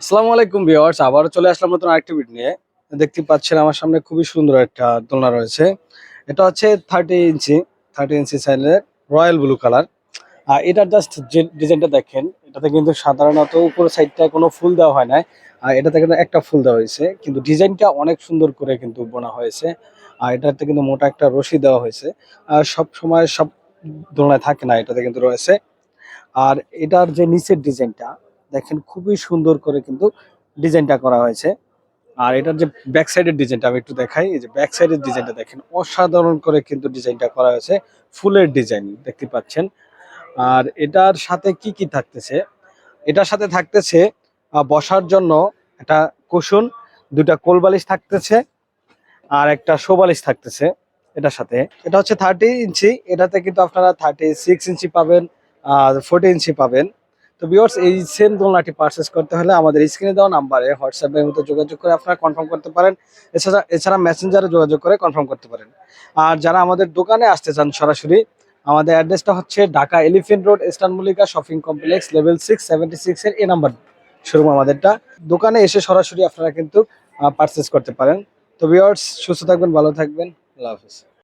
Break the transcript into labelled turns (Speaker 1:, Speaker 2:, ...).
Speaker 1: আসসালামু আলাইকুম ভিউয়ার্স, আবারও চলে আসলাম নতুন আরেকটি ভিডিও নিয়ে। দেখতে পাচ্ছেন আমার সামনে খুবই সুন্দর একটা দোলনা রয়েছে। এটা হচ্ছে থার্টি ইঞ্চি থার্টি ইঞ্চি সাইজের রয়্যাল ব্লু কালার। আর এটার জাস্ট যে ডিজাইনটা দেখেন, এটাতে কিন্তু সাধারণত উপরের সাইডটা কোনো ফুল দেওয়া হয় না আর এটাতে কিন্তু একটা ফুল দেওয়া হয়েছে, কিন্তু ডিজাইনটা অনেক সুন্দর করে কিন্তু বোনা হয়েছে। আর এটাতে কিন্তু মোটা একটা রশি দেওয়া হয়েছে। আর সব সময় সব দোলনায় থাকে না, এটাতে কিন্তু রয়েছে। আর এটার যে নিচের ডিজাইনটা দেখেন খুবই সুন্দর করে কিন্তু ডিজাইনটা করা হয়েছে। আর এটার যে ব্যাক সাইডের ডিজাইনটা আমি একটু দেখাই, এই যে ব্যাক সাইডের ডিজাইনটা দেখেন অসাধারণ করে কিন্তু ডিজাইনটা করা হয়েছে, ফুলের ডিজাইন দেখতে পাচ্ছেন। আর এটার সাথে কি কি থাকতেছে? এটার সাথে থাকতেছে বসার জন্য একটা কুশন দুটা কোলবালিশ থাকতেছে, আর একটা শোবালিশ থাকতেছে এটার সাথে। এটা হচ্ছে থার্টি ইঞ্চি, এটাতে কিন্তু আপনারা থার্টি সিক্স ইঞ্চি পাবেন, আর ফোর্টি ইঞ্চি পাবেন। তো ভিউয়ার্স এই সেম দোলনাটি পারচেস করতে হলে আমাদের স্ক্রিনে দেওয়া নাম্বারে হোয়াটসঅ্যাপের মতো যোগাযোগ করে আপনারা কনফার্ম করতে পারেন। এছাড়া এছাড়া মেসেঞ্জারে যোগাযোগ করে কনফার্ম করতে পারেন। আর যারা আমাদের দোকানে আসতে চান সরাসরি, আমাদের অ্যাড্রেসটা হচ্ছে Dhaka elephant road eastern Mallika shopping complex level six seventy six এর এ নাম্বার শোরুম আমাদেরটা। দোকানে এসে সরাসরি আপনারা কিন্তু পারচেস করতে পারেন। তো ভিউয়ার্স সুস্থ থাকবেন, ভালো থাকবেন। আল্লাহ হাফিজ।